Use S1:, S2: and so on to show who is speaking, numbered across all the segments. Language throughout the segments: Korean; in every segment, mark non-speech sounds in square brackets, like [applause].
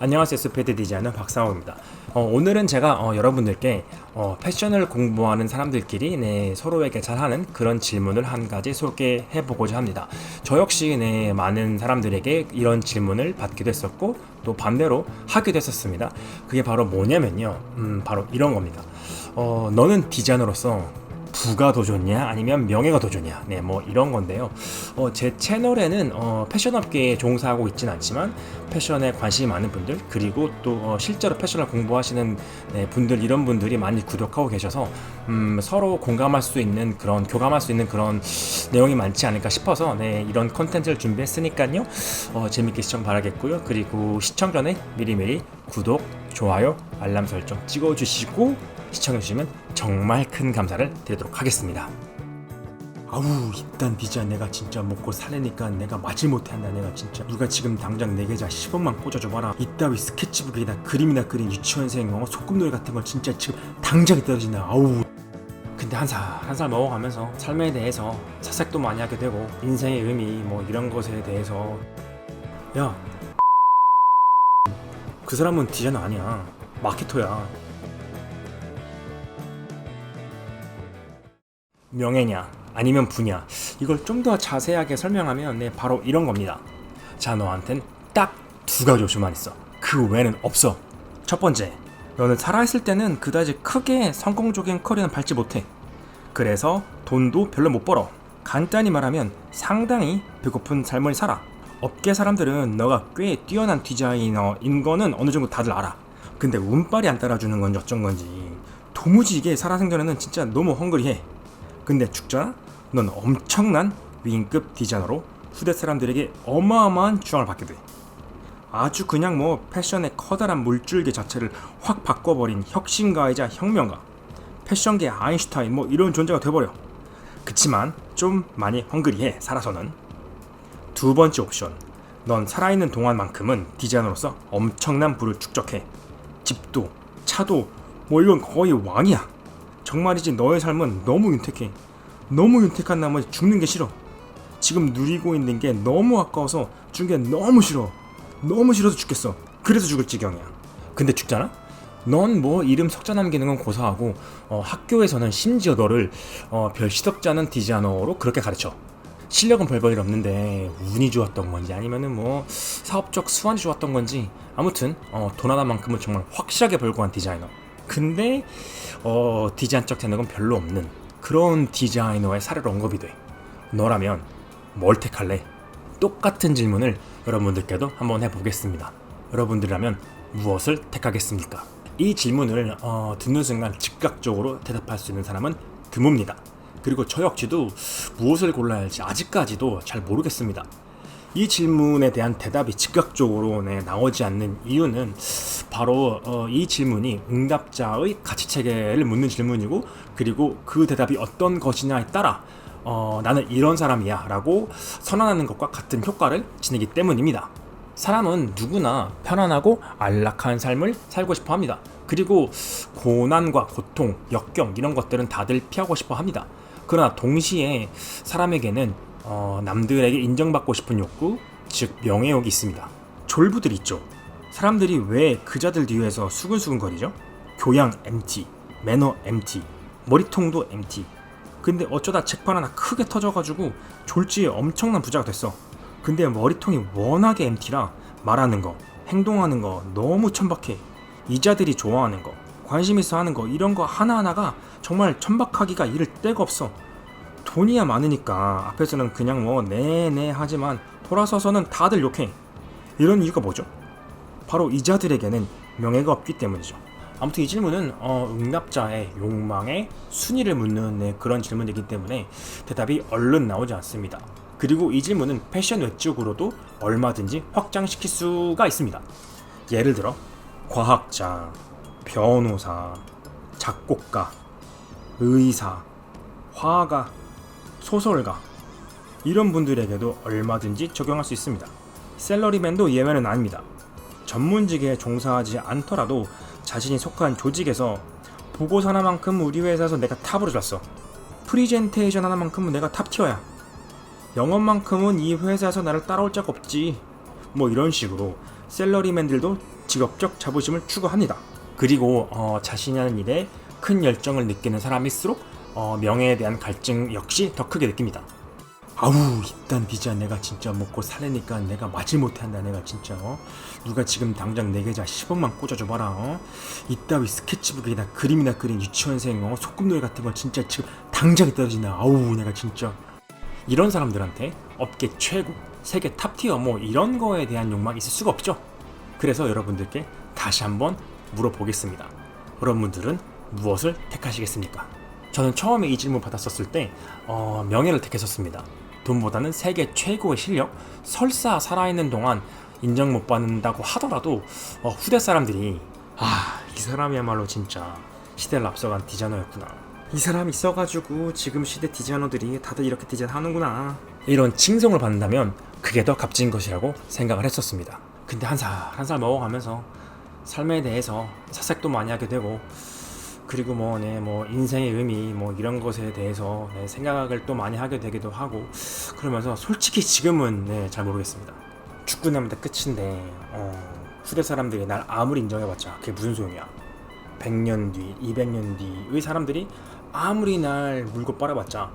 S1: 안녕하세요 스페드 디자이너 박상호입니다. 어, 오늘은 제가 어, 여러분들께 어, 패션을 공부하는 사람들끼리 네, 서로에게 잘하는 그런 질문을 한 가지 소개해 보고자 합니다. 저 역시 네, 많은 사람들에게 이런 질문을 받기도 했었고 또 반대로 하기도 했었습니다. 그게 바로 뭐냐면요. 음, 바로 이런 겁니다. 어, 너는 디자이너로서 부가 더 좋냐 아니면 명예가 더 좋냐. 네 뭐 이런 건데요. 어, 제 채널에는 어, 패션 업계에 종사하고 있지는 않지만 패션에 관심이 많은 분들 그리고 또 어, 실제로 패션을 공부하시는 네, 분들 이런 분들이 많이 구독하고 계셔서 음, 서로 공감할 수 있는 그런 교감할 수 있는 그런 내용이 많지 않을까 싶어서 네, 이런 컨텐츠를 준비했으니까요. 어, 재밌게 시청 바라겠고요. 그리고 시청 전에 미리미리 구독 좋아요 알람 설정 찍어주시고 시청해주시면 정말 큰 감사를 드리도록 하겠습니다. 아우 일단 디자인 내가 진짜 먹고 살래니까 내가 마지못해 한다. 내가 진짜 누가 지금 당장 내 계좌 10원만 꽂아줘봐라. 이따위 스케치북에다 그림이나 그린 유치원생 어, 소꿉놀이 같은 걸 진짜 지금 당장에 떨어진다. 아우. 근데 한 살 한 살 먹어가면서 삶에 대해서 사색도 많이 하게 되고 인생의 의미 뭐 이런 것에 대해서. 야. 그 사람은 디자이너 아니야. 마케터야 명예냐 아니면 부냐 이걸 좀 더 자세하게 설명하면 네 바로 이런 겁니다. 자 너한텐 딱 두 가지 옵션만 있어. 그 외에는 없어. 첫 번째 너는 살아있을 때는 그다지 크게 성공적인 커리어는 밟지 못해. 그래서 돈도 별로 못 벌어. 간단히 말하면 상당히 배고픈 삶을 살아. 업계 사람들은 너가 꽤 뛰어난 디자이너인 거는 어느 정도 다들 알아. 근데 운빨이 안 따라주는 건지 어쩐 건지 도무지 이게 살아생전에는 진짜 너무 헝그리해 근데 죽잖아? 넌 엄청난 위인급 디자이너로 후대 사람들에게 어마어마한 추앙을 받게 돼. 아주 그냥 뭐 패션의 커다란 물줄기 자체를 확 바꿔버린 혁신가이자 혁명가. 패션계 아인슈타인 뭐 이런 존재가 돼버려. 그치만 좀 많이 헝그리해 살아서는. 두 번째 옵션. 넌 살아있는 동안만큼은 디자이너로서 엄청난 부를 축적해. 집도, 차도, 뭐 이건 거의 왕이야. 정말이지 너의 삶은 너무 윤택해. 너무 윤택한 나머지 죽는 게 싫어. 지금 누리고 있는 게 너무 아까워서 죽는 게 너무 싫어. 너무 싫어서 죽겠어. 그래서 죽을 지경이야. 근데 죽잖아? 넌 뭐 이름 석자 남기는 건 고사하고 어, 학교에서는 심지어 너를 어, 별 시덥지 않은 디자이너로 그렇게 가르쳐. 실력은 별볼일 없는데 운이 좋았던 건지 아니면은 뭐 사업적 수완이 좋았던 건지 아무튼 어, 돈 하나만큼은 정말 확실하게 벌고 간 디자이너. 근데 어, 디자인적 재능은 별로 없는 그런 디자이너의 사례로 언급이 돼. 너라면 뭘 택할래? 똑같은 질문을 여러분들께도 한번 해보겠습니다. 여러분들이라면 무엇을 택하겠습니까? 이 질문을 어, 듣는 순간 즉각적으로 대답할 수 있는 사람은 드뭅니다. 그리고 저 역시도 무엇을 골라야 할지 아직까지도 잘 모르겠습니다. 이 질문에 대한 대답이 즉각적으로 네, 나오지 않는 이유는 바로 어, 이 질문이 응답자의 가치 체계를 묻는 질문이고 그리고 그 대답이 어떤 것이냐에 따라 어, 나는 이런 사람이야 라고 선언하는 것과 같은 효과를 지니기 때문입니다. 사람은 누구나 편안하고 안락한 삶을 살고 싶어 합니다. 그리고 고난과 고통, 역경 이런 것들은 다들 피하고 싶어 합니다. 그러나 동시에 사람에게는 어, 남들에게 인정받고 싶은 욕구, 즉 명예욕이 있습니다. 졸부들 있죠. 사람들이 왜 그자들 뒤에서 수근수근거리죠? 교양 MT, 매너 MT, 머리통도 MT. 근데 어쩌다 책판 하나 크게 터져가지고 졸지에 엄청난 부자가 됐어. 근데 머리통이 워낙에 MT라 말하는 거, 행동하는 거 너무 천박해. 이자들이 좋아하는 거, 관심 있어 하는 거 이런 거 하나하나가 정말 천박하기가 이를 데가 없어. 돈이야 많으니까 앞에서는 그냥 뭐 네네 하지만 돌아서서는 다들 욕해. 이런 이유가 뭐죠? 바로 이자들에게는 명예가 없기 때문이죠. 아무튼 이 질문은 어, 응답자의 욕망의 순위를 묻는 네, 그런 질문이기 때문에 대답이 얼른 나오지 않습니다. 그리고 이 질문은 패션 외적으로도 얼마든지 확장시킬 수가 있습니다. 예를 들어 과학자, 변호사, 작곡가, 의사, 화가, 소설가 이런 분들에게도 얼마든지 적용할 수 있습니다. 셀러리맨도 예외는 아닙니다. 전문직에 종사하지 않더라도 자신이 속한 조직에서 보고서 하나만큼 우리 회사에서 내가 탑으로 줬어. 프리젠테이션 하나만큼은 내가 탑티어야. 영업만큼은 이 회사에서 나를 따라올 자가 없지. 뭐 이런 식으로 셀러리맨들도 직업적 자부심을 추구합니다. 그리고 어, 자신이 하는 일에 큰 열정을 느끼는 사람일수록 어, 명예에 대한 갈증 역시 더 크게 느낍니다. 아우 이딴 비자 내가 진짜 먹고 살래니까 내가 맞지 못한다 내가 진짜 어? 누가 지금 당장 내 계좌 10억만 꽂아줘 봐라 어? 이따위 스케치북에다 그림이나 그린 유치원생 어? 소꿉놀이 같은 거 진짜 지금 당장에 떨어진다 아우 내가 진짜 이런 사람들한테 업계 최고 세계 탑티어 뭐 이런 거에 대한 욕망이 있을 수가 없죠 그래서 여러분들께 다시 한번 물어보겠습니다 여러분들은 무엇을 택하시겠습니까? 저는 처음에 이 질문 받았었을 때 어, 명예를 택했었습니다. 돈보다는 세계 최고의 실력, 설사 살아있는 동안 인정 못 받는다고 하더라도 어, 후대 사람들이 아 이 사람이야말로 진짜 시대를 앞서간 디자이너였구나. 이 사람이 있어가지고 지금 시대 디자이너들이 다들 이렇게 디자인하는구나. 이런 칭송을 받는다면 그게 더 값진 것이라고 생각을 했었습니다. 근데 한 살 한 살 먹어가면서 삶에 대해서 사색도 많이 하게 되고 그리고 뭐, 네, 뭐, 인생의 의미, 뭐, 이런 것에 대해서 네, 생각을 또 많이 하게 되기도 하고, 그러면서 솔직히 지금은 네, 잘 모르겠습니다. 죽고 나면 다 끝인데, 어, 후대 사람들이 날 아무리 인정해봤자 그게 무슨 소용이야. 100년 뒤, 200년 뒤의 사람들이 아무리 날 물고 빨아봤자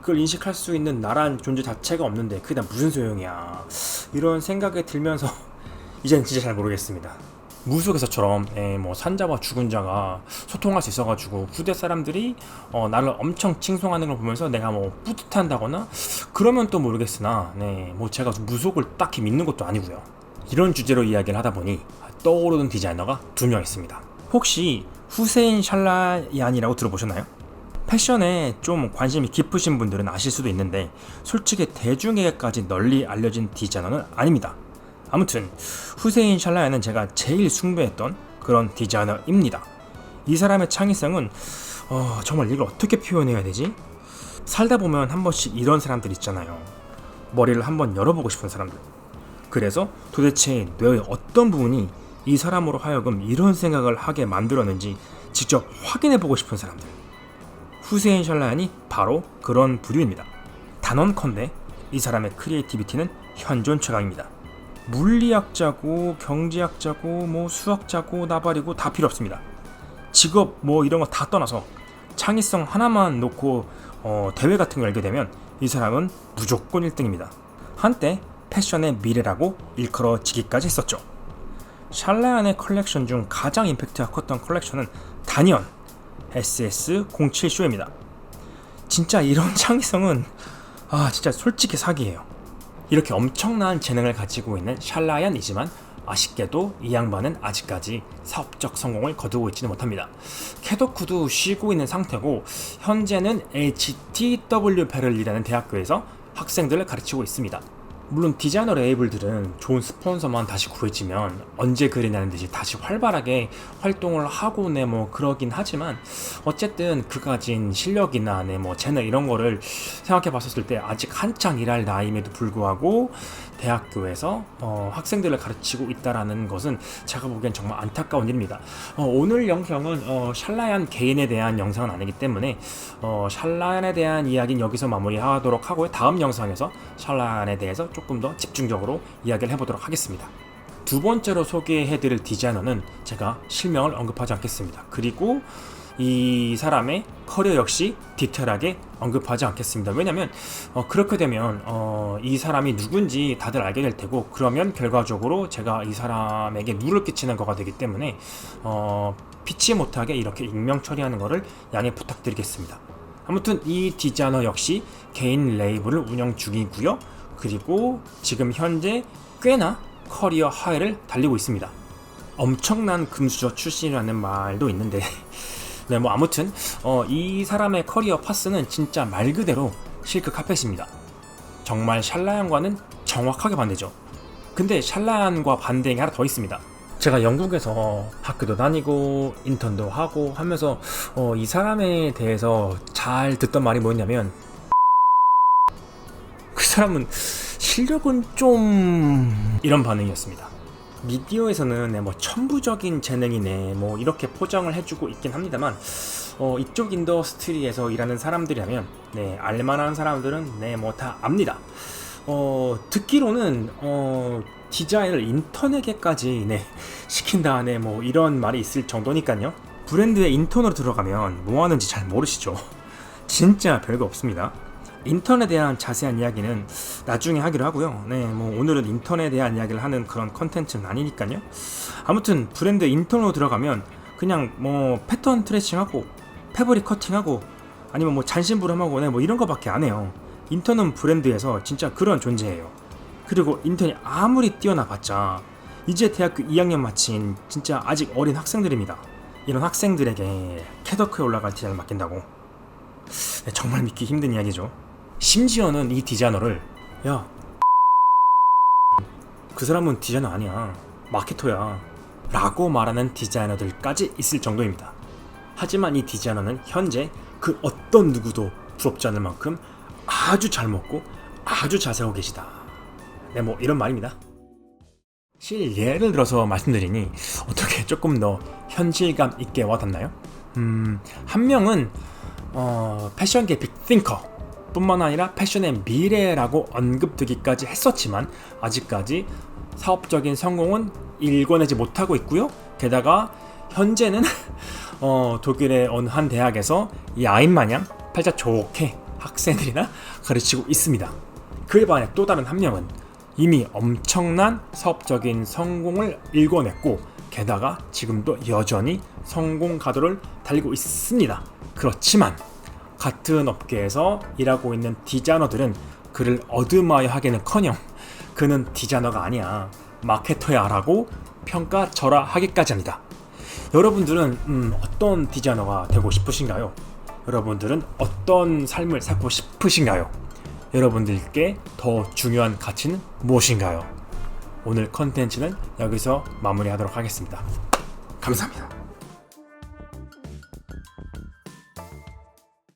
S1: 그걸 인식할 수 있는 나란 존재 자체가 없는데 그게 다 무슨 소용이야. 이런 생각이 들면서 [laughs] 이젠 진짜 잘 모르겠습니다. 무속에서처럼 예, 뭐 산자와 죽은 자가 소통할 수 있어가지고 후대 사람들이 어, 나를 엄청 칭송하는 걸 보면서 내가 뭐 뿌듯한다거나 그러면 또 모르겠으나 네, 뭐 제가 무속을 딱히 믿는 것도 아니고요. 이런 주제로 이야기를 하다 보니 떠오르는 디자이너가 두 명 있습니다. 혹시 후세인 샬라얀이라고 들어보셨나요? 패션에 좀 관심이 깊으신 분들은 아실 수도 있는데 솔직히 대중에게까지 널리 알려진 디자이너는 아닙니다. 아무튼 후세인 샬라얀은 제가 제일 숭배했던 그런 디자이너입니다. 이 사람의 창의성은 어, 정말 이걸 어떻게 표현해야 되지? 살다 보면 한 번씩 이런 사람들 있잖아요. 머리를 한번 열어보고 싶은 사람들. 그래서 도대체 뇌의 어떤 부분이 이 사람으로 하여금 이런 생각을 하게 만들었는지 직접 확인해 보고 싶은 사람들. 후세인 샬라얀이 바로 그런 부류입니다. 단언컨대 이 사람의 크리에이티비티는 현존 최강입니다. 물리학자고 경제학자고 뭐 수학자고 나발이고 다 필요 없습니다. 직업 뭐 이런 거 다 떠나서 창의성 하나만 놓고 어, 대회 같은 걸 열게 되면 이 사람은 무조건 1등입니다. 한때 패션의 미래라고 일컬어지기까지 했었죠. 샬라얀의 컬렉션 중 가장 임팩트가 컸던 컬렉션은 단연 SS07쇼입니다. 진짜 이런 [laughs] 창의성은 아 진짜 솔직히 사기예요. 이렇게 엄청난 재능을 가지고 있는 샬라얀이지만 아쉽게도 이 양반은 아직까지 사업적 성공을 거두고 있지는 못합니다. 캐도쿠도 쉬고 있는 상태고 현재는 HTW 베를리라는 대학교에서 학생들을 가르치고 있습니다. 물론 디자이너 레이블들은 좋은 스폰서만 다시 구해지면 언제 그리냐는 듯이 다시 활발하게 활동을 하고 네뭐 그러긴 하지만 어쨌든 그가 가진 실력이나 네뭐 재능 이런 거를 생각해 봤었을 때 아직 한창 일할 나이임에도 불구하고 대학교에서 어, 학생들을 가르치고 있다라는 것은 제가 보기엔 정말 안타까운 일입니다. 어, 오늘 영상은 어, 샬라얀 개인에 대한 영상은 아니기 때문에 어, 샬라얀에 대한 이야기는 여기서 마무리하도록 하고요. 다음 영상에서 샬라얀에 대해서 조금 더 집중적으로 이야기를 해보도록 하겠습니다. 두 번째로 소개해드릴 디자이너는 제가 실명을 언급하지 않겠습니다. 그리고 이 사람의 커리어 역시 디테일하게 언급하지 않겠습니다. 왜냐면 어, 그렇게 되면 어, 이 사람이 누군지 다들 알게 될 테고 그러면 결과적으로 제가 이 사람에게 누를 끼치는 거가 되기 때문에 어, 피치 못하게 이렇게 익명 처리하는 것을 양해 부탁드리겠습니다. 아무튼 이 디자이너 역시 개인 레이블을 운영 중이고요. 그리고 지금 현재 꽤나 커리어 하이를 달리고 있습니다. 엄청난 금수저 출신이라는 말도 있는데 [laughs] 네, 뭐 아무튼 어, 이 사람의 커리어 파스는 진짜 말 그대로 실크 카펫입니다. 정말 샬라얀과는 정확하게 반대죠. 근데 샬라얀과 반대인 게 하나 더 있습니다. 제가 영국에서 학교도 다니고 인턴도 하고 하면서 어, 이 사람에 대해서 잘 듣던 말이 뭐였냐면 그 사람은 실력은 좀 이런 반응이었습니다. 미디어에서는 네, 뭐 천부적인 재능이네 뭐 이렇게 포장을 해주고 있긴 합니다만 어, 이쪽 인더스트리에서 일하는 사람들이라면 네 알만한 사람들은 네 뭐 다 압니다. 어, 듣기로는 어, 디자인을 인턴에게까지 네, 시킨다네 뭐 이런 말이 있을 정도니까요. 브랜드의 인턴으로 들어가면 뭐 하는지 잘 모르시죠. 진짜 별거 없습니다. 인턴에 대한 자세한 이야기는 나중에 하기로 하고요. 네, 뭐 오늘은 인턴에 대한 이야기를 하는 그런 컨텐츠는 아니니까요. 아무튼 브랜드 인턴으로 들어가면 그냥 뭐 패턴 트레싱하고 패브릭 커팅하고 아니면 뭐 잔심부름하고 네, 뭐 이런 거밖에 안 해요. 인턴은 브랜드에서 진짜 그런 존재예요. 그리고 인턴이 아무리 뛰어나 봤자 이제 대학교 2학년 마친 진짜 아직 어린 학생들입니다. 이런 학생들에게 캐더크에 올라갈 디자인을 맡긴다고 네, 정말 믿기 힘든 이야기죠. 심지어는 이 디자이너를 야, 그 사람은 디자이너 아니야. 마케터야. 라고 말하는 디자이너들까지 있을 정도입니다. 하지만 이 디자이너는 현재 그 어떤 누구도 부럽지 않을 만큼 아주 잘 먹고 아주 잘 살고 계시다. 네, 뭐 이런 말입니다. 실 예를 들어서 말씀드리니 어떻게 조금 더 현실감 있게 와닿나요? 음, 한 명은 어, 패션계 빅띵커 뿐만 아니라 패션의 미래라고 언급되기까지 했었지만 아직까지 사업적인 성공은 일궈내지 못하고 있고요. 게다가 현재는 [laughs] 어, 독일의 어느 한 대학에서 이 아인 마냥 팔자 좋게 학생들이나 가르치고 있습니다. 그에 반해 또 다른 한 명은 이미 엄청난 사업적인 성공을 일궈냈고 게다가 지금도 여전히 성공 가도를 달리고 있습니다. 그렇지만 같은 업계에서 일하고 있는 디자이너들은 그를 어드마이 하기는커녕 그는 디자이너가 아니야 마케터야라고 평가절하 하기까지 합니다. 여러분들은 음, 어떤 디자이너가 되고 싶으신가요? 여러분들은 어떤 삶을 살고 싶으신가요? 여러분들께 더 중요한 가치는 무엇인가요? 오늘 컨텐츠는 여기서 마무리하도록 하겠습니다. 감사합니다.